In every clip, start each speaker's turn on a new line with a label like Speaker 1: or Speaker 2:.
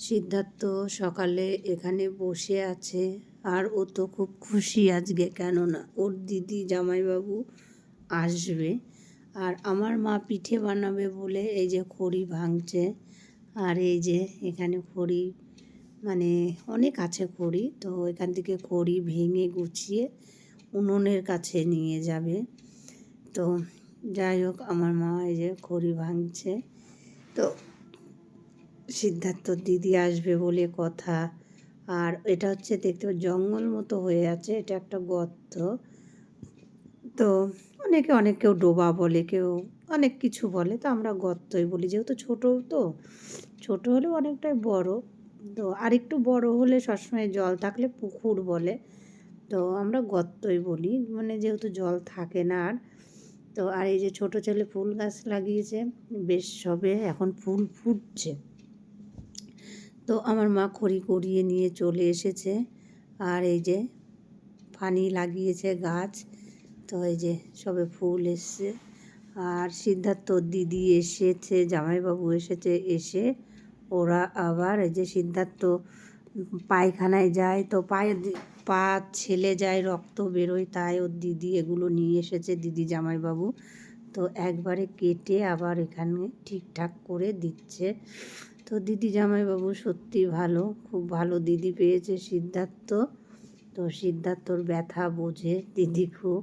Speaker 1: সিদ্ধার্থ সকালে এখানে বসে আছে। আর ও তো খুব খুশি আজকে, কেননা ওর দিদি জামাইবাবু আসবে। আর আমার মা পিঠে বানাবে বলে এই যে খড়ি ভাঙছে। আর এই যে এখানে খড়ি মানে অনেক আছে খড়ি, তো এখান থেকে খড়ি ভেঙে গুছিয়ে উনুনের কাছে নিয়ে যাবে। তো যাই হোক, আমার মা এই যে খড়ি ভাঙছে। তো সিদ্ধার্থ দিদি আসবে বলে কথা। আর এটা হচ্ছে দেখতে জঙ্গল মতো হয়ে আছে, এটা একটা গর্ত। তো অনেকে অনেক কেউ ডোবা বলে, কেউ অনেক কিছু বলে, তো আমরা গর্তই বলি। যেহেতু ছোটো তো, ছোট হলেও অনেকটাই বড়। তো আরেকটু বড় হলে সবসময় জল থাকলে পুকুর বলে। তো আমরা গর্তই বলি মানে যেহেতু জল থাকে না আর। তো আর এই যে ছোটো ছেলে ফুল গাছ লাগিয়েছে, বেশ সবে এখন ফুল ফুটছে। তো আমার মা খড়ি করিয়ে নিয়ে চলে এসেছে। আর এই যে পানি লাগিয়েছে গাছ, তো এই যে সবে ফুল এসছে। আর সিদ্ধার্থ দিদি এসেছে, জামাইবাবু এসেছে, এসে ওরা আবার এই যে সিদ্ধার্থ পায়খানায় যায়, তো পায়ে পা ছেলে যায়, রক্ত বেরোয়, তাই ওর দিদি এগুলো নিয়ে এসেছে, দিদি জামাইবাবু। তো একবারে কেটে আবার এখানে ঠিকঠাক করে দিচ্ছে। তো দিদি জামাইবাবু সত্যি ভালো, খুব ভালো দিদি পেয়েছে সিদ্ধার্থ। তো সিদ্ধার্থর ব্যথা বোঝে দিদি খুব।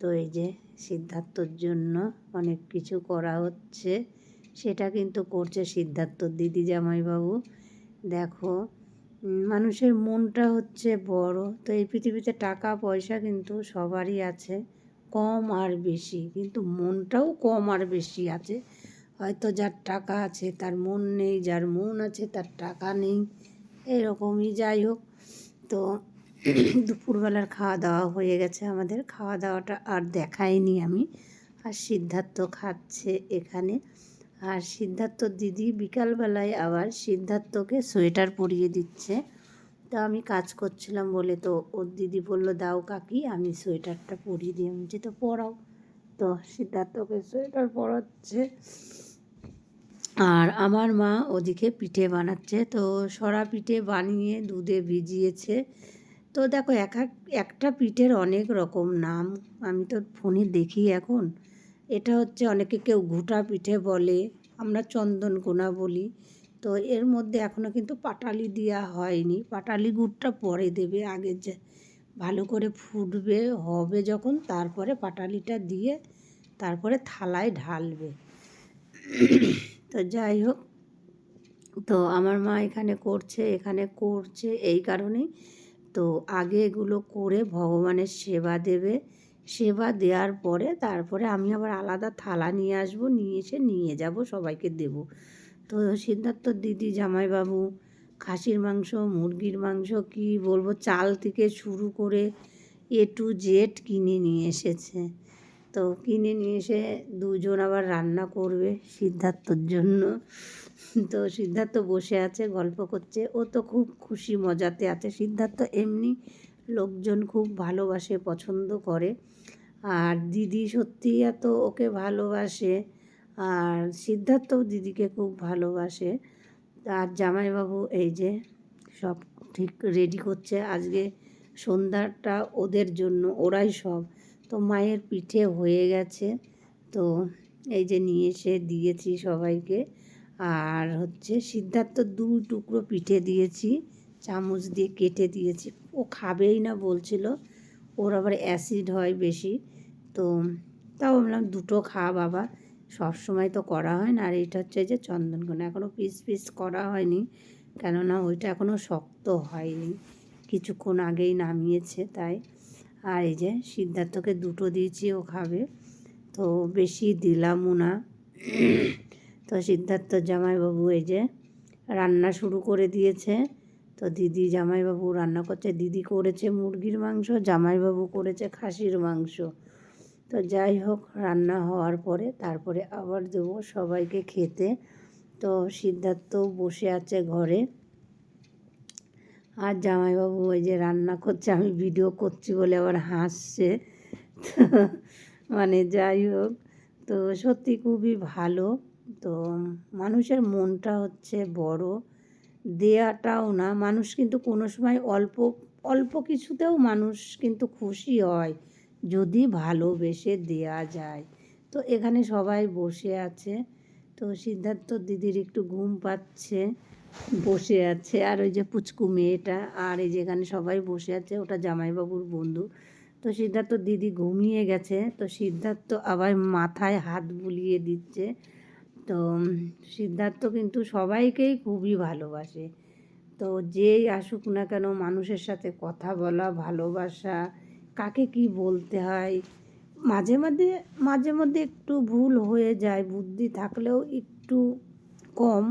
Speaker 1: তো এই যে সিদ্ধার্থর জন্য অনেক কিছু করা হচ্ছে, সেটা কিন্তু করছে সিদ্ধার্থ দিদি জামাইবাবু। দেখো মানুষের মনটা হচ্ছে বড়। তো এই পৃথিবীতে টাকা, পয়সা কিন্তু সবারই আছে, কম আর বেশি। কিন্তু মনটাও কম আর বেশি আছে। হয়তো যার টাকা আছে, তার মন নেই, যার মন আছে তার টাকা নেই। এরকমই যাই হোক, তো দুপুরবেলার খাওয়া দাওয়া হয়ে গেছে আমাদের। খাওয়া দাওয়াটা আর দেখাইনি আমি। আর সিদ্ধার্থ খাচ্ছে এখানে। আর সিদ্ধার্থ দিদি বিকালবেলায় আবার সিদ্ধার্থকে সোয়েটার পরিয়ে দিচ্ছে। তো আমি কাজ করছিলাম বলে তো ওর দিদি বলল, দাও কাকি, আমি সোয়েটারটা পরিয়ে দিই। আমি তো পরাও। তো সিদ্ধার্থকে সোয়েটার পরাচ্ছে। আর আমার মা ওদিকে পিঠে বানাচ্ছে। তো সরা পিঠে বানিয়ে দুধে ভিজিয়েছে। তো দেখো, এক এক, একটা পিঠের অনেক রকম নাম। আমি তো ফোনে দেখি এখন। এটা হচ্ছে অনেকে কেউ ঘুটা পিঠে বলে, আমরা চন্দন কোনা বলি। তো এর মধ্যে এখনও কিন্তু পাটালি দেওয়া হয়নি। পাটালি গুড়টা পরে দেবে, আগে যে ভালো করে ফুটবে, হবে যখন, তারপরে পাটালিটা দিয়ে তারপরে থালায় ঢালবে। তো যাই হোক, তো আমার মা এখানে করছে এখানে করছে এই কারণেই। তো আগে এগুলো করে ভগবানের সেবা দেবে। সেবা দেওয়ার পরে তারপরে আমি আবার আলাদা থালা নিয়ে আসব, নিয়ে এসে নিয়ে যাব, সবাইকে দেব। তো সিদ্ধার্থ দিদি, জামাইবাবু, খাসির মাংস, মুরগির মাংস, কি বলব, চাল থেকে শুরু করে এ টু জেড কিনে নিয়ে এসেছে। তো কিনে নিয়ে এসে দুজন আবার রান্না করবে সিদ্ধার্থর জন্য। তো সিদ্ধার্থ বসে আছে, গল্প করছে। ও তো খুব খুশি, মজাতে আছে। সিদ্ধার্থ এমনি লোকজন খুব ভালোবাসে, পছন্দ করে। আর দিদি সত্যি এত ওকে ভালোবাসে। আর সিদ্ধার্থও দিদিকে খুব ভালোবাসে। আর জামাইবাবু এই যে সব ঠিক রেডি করছে। আজকে সন্ধ্যাটা ওদের জন্য, ওরাই সব। তো মায়ের পিঠে হয়ে গেছে। তো এই যে নিয়ে এসে দিয়েছি সবাইকে। আর হচ্ছে সিদ্ধার্থ দু টুকরো পিঠে দিয়েছি, চামচ দিয়ে কেটে দিয়েছি। ও খাবেই না বলছিল, ওর আবার অ্যাসিড হয় বেশি। তো তাও বললাম দুটো খা বাবা সব সময় তো করা হয় না, আর এটা হচ্ছে যে চন্দনকোনা এখনও পিস পিস করা হয়নি, কেননা ওইটা এখনও শক্ত হয়নি। কিছুক্ষণ আগেই নামিয়েছে তাই। আর এই যে সিদ্ধার্থকে দুটো দিয়েছি, ও খাবে। তো বেশি দিলামও না। তো সিদ্ধার্থ জামাইবাবু এই যে রান্না শুরু করে দিয়েছে। তো দিদি জামাইবাবু রান্না করছে। দিদি করেছে মুরগির মাংস, জামাইবাবু করেছে খাসির মাংস। তো যাই হোক, রান্না হওয়ার পরে তারপরে আবার দেবো সবাইকে খেতে। তো সিদ্ধার্থ বসে আছে ঘরে। আর জামাইবাবু ওই যে রান্না করছে, আমি ভিডিও করছি বলে আবার হাসছে। মানে যাই হোক, তো সত্যি খুবই ভালো। তো মানুষের মনটা হচ্ছে বড়। দেয়াটাও না, মানুষ কিন্তু কোনো সময় অল্প অল্প কিছুতেও মানুষ কিন্তু খুশি হয়, যদি ভালোবেসে দেয়া যায়। তো এখানে সবাই বসে আছে। তো সিদ্ধার্থ দিদির একটু ঘুম পাচ্ছে। বসে আছে। আর ওই যে পুচকু মেয়েটা, আর এই যেখানে সবাই বসে আছে, ওটা জামাইবাবুর বন্ধু। তো সিদ্ধার্থ দিদি ঘুমিয়ে গেছে। তো সিদ্ধার্থ আবার মাথায় হাত বুলিয়ে দিচ্ছে। তো সিদ্ধার্থ কিন্তু সবাইকেই খুবই ভালোবাসে। তো যেই আসুক না কেন মানুষের সাথে কথা বলা, ভালোবাসা, কাকে কি বলতে হয়, মাঝে মাঝে মাঝে মধ্যে একটু ভুল হয়ে যায়, বুদ্ধি থাকলেও একটু কম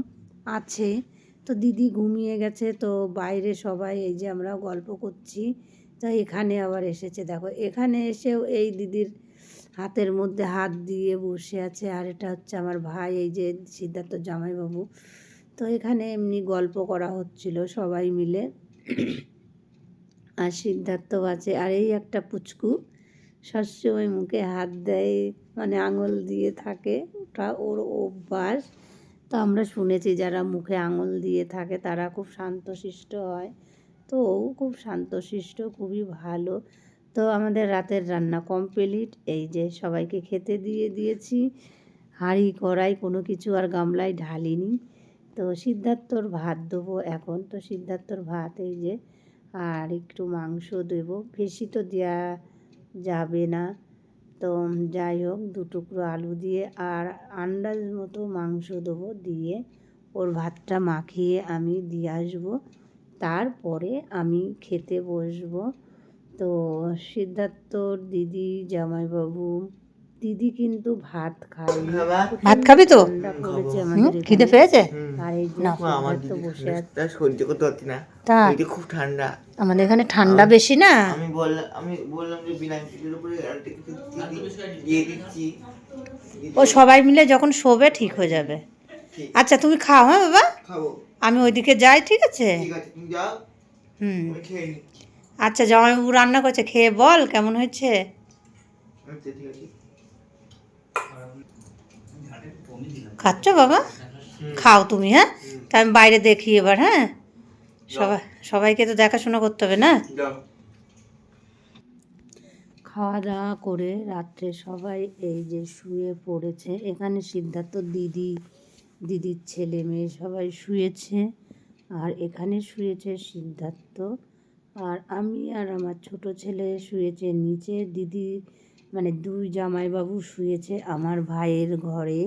Speaker 1: আছে। তো দিদি ঘুমিয়ে গেছে, তো বাইরে সবাই এই যে আমরা গল্প করছি। তো এখানে আবার এসেছে, দেখো এখানে এসেও এই দিদির হাতের মধ্যে হাত দিয়ে বসে আছে। আর এটা হচ্ছে আমার ভাই, এই যে সিদ্ধার্থ জামাইবাবু। তো এখানে এমনি গল্প করা হচ্ছিল সবাই মিলে। আর সিদ্ধার্থ আছে। আর এই একটা পুচকু সবসময় মুখে হাত দেয় মানে আঙুল দিয়ে থাকে। ওটা ওর অভ্যাস। তো আমরা শুনেছি যারা মুখে আঙুল দিয়ে থাকে তারা খুব শান্তশিষ্ট হয়। তো ও খুব শান্তশিষ্ট, খুবই ভালো। তো আমাদের রাতের রান্না কমপ্লিট এই যে সবাইকে খেতে দিয়ে দিয়েছি। হাঁড়ি, কড়াই কোনো কিছু আর গামলায় ঢালিনি। তো সিদ্ধার্থর ভাত দেবো এখন। তো সিদ্ধার্থর ভাত এই যে, আর একটু মাংস দেবো। বেশি তো দেওয়া যাবে না। তো যাই হোক দু টুকরো আলু দিয়ে আর আন্দাজ মতো মাংস দেবো দিয়ে ওর ভাতটা মাখিয়ে আমি দিয়ে আসব। তারপরে আমি খেতে বসবো। তো সিদ্ধার্থর দিদি জামাইবাবু দিদি কিন্তু ভাত খায়নি।
Speaker 2: ভাত? খাবি তো? খিদে পেয়েছে?
Speaker 3: ঠান্ডা খুব
Speaker 2: আমাদের এখানে ঠান্ডা বেশি না?
Speaker 3: আমি বললাম আমি বললাম যে বিনা উপরে দিয়ে- দিয়ে দিচ্ছি।
Speaker 2: ও সবাই মিলে যখন শোবে ঠিক হয়ে যাবে। আচ্ছা তুমি খাও হ্যাঁ বাবা? আমি ওইদিকে যাই ঠিক আছে? হুম।
Speaker 3: আমি
Speaker 2: আচ্ছা জামাইবাবু রান্না করছে খেয়ে বল কেমন হয়েছে?
Speaker 3: আচ্ছা
Speaker 2: খাচ্ছ বাবা? খাও তুমি হ্যাঁ? তা আমি বাইরে দেখি এবার হ্যাঁ? সবাই সবাইকে তো দেখাশোনা করতে হবে না?
Speaker 1: খাওয়া দাওয়া করে রাত্রে সবাই এই যে শুয়ে পড়েছে এখানে সিদ্ধার্থ দিদি দিদির ছেলে মেয়ে সবাই শুয়েছে আর এখানে শুয়েছে সিদ্ধার্থ আর আমি আর আমার ছোট ছেলে শুয়েছে নিচে দিদি মানে দুই জামাইবাবু শুয়েছে আমার ভাইয়ের ঘরে।